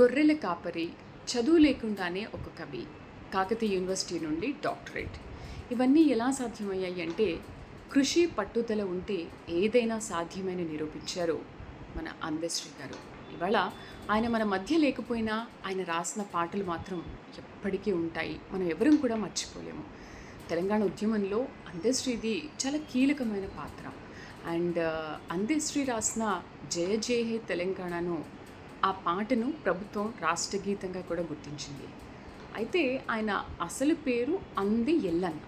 గొర్రెల కాపరి చదువు లేకుండానే ఒక కవి కాకతీయ యూనివర్సిటీ నుండి డాక్టరేట్. ఇవన్నీ ఎలా సాధ్యమయ్యాయి అంటే కృషి పట్టుదల ఉంటే ఏదైనా సాధ్యమని నిరూపించారు మన అందశ్రీ గారు. ఇవాళ ఆయన మన మధ్య లేకపోయినా ఆయన రాసిన పాటలు మాత్రం ఎప్పటికీ ఉంటాయి. మనం ఎవరం కూడా మర్చిపోలేము. తెలంగాణ ఉద్యమంలో అందశ్రీది చాలా కీలకమైన పాత్ర. అండ్ అందశ్రీ రాసిన జయ జయ హే తెలంగాణను ఆ పాటను ప్రభుత్వం రాష్ట్ర గీతంగా కూడా గుర్తించింది. అయితే ఆయన అసలు పేరు అంది ఎల్లన్న.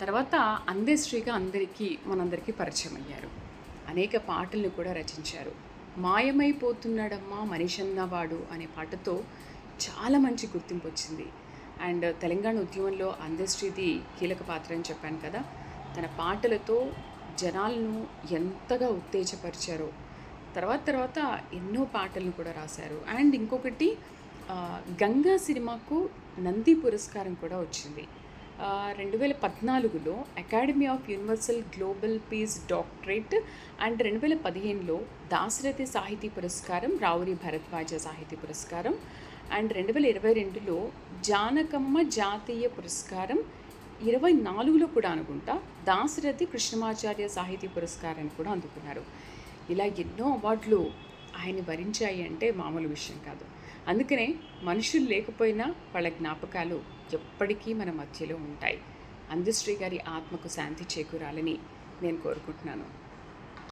తర్వాత అందశ్రీగా అందరికీ మనందరికీ పరిచయం అయ్యారు. అనేక పాటలను కూడా రచించారు. మాయమైపోతున్నాడమ్మా మనిషన్నవాడు అనే పాటతో చాలా మంచి గుర్తింపు వచ్చింది అండ్ తెలంగాణ ఉద్యమంలో అందశ్రీది కీలక పాత్ర అని చెప్పాను కదా తన పాటలతో జనాలను ఎంతగా ఉత్తేజపరిచారో తర్వాత తర్వాత ఎన్నో పాటలను కూడా రాశారు. అండ్ ఇంకొకటి గంగా సినిమాకు నంది పురస్కారం కూడా వచ్చింది. రెండు వేల పద్నాలుగులో academy of universal global peace doctorate and రెండు వేల పదిహేనులో దాశరథి సాహితీ పురస్కారం రావురి భరద్వాజ సాహితీ పురస్కారం అండ్ రెండు వేల ఇరవై రెండులో జానకమ్మ జాతీయ పురస్కారం ఇరవై నాలుగులో కూడా అనుకుంటా దాశరథి కృష్ణమాచార్య సాహితీ పురస్కారాన్ని కూడా అందుకున్నారు. ఇలా ఎన్నో అవార్డులు ఆయన భరించాయి అంటే మామూలు విషయం కాదు. అందుకనే మనుషులు లేకపోయినా వాళ్ళ జ్ఞాపకాలు ఎప్పటికీ మన మధ్యలో ఉంటాయి. అందశ్రీ గారి ఆత్మకు శాంతి చేకూరాలని నేను కోరుకుంటున్నాను.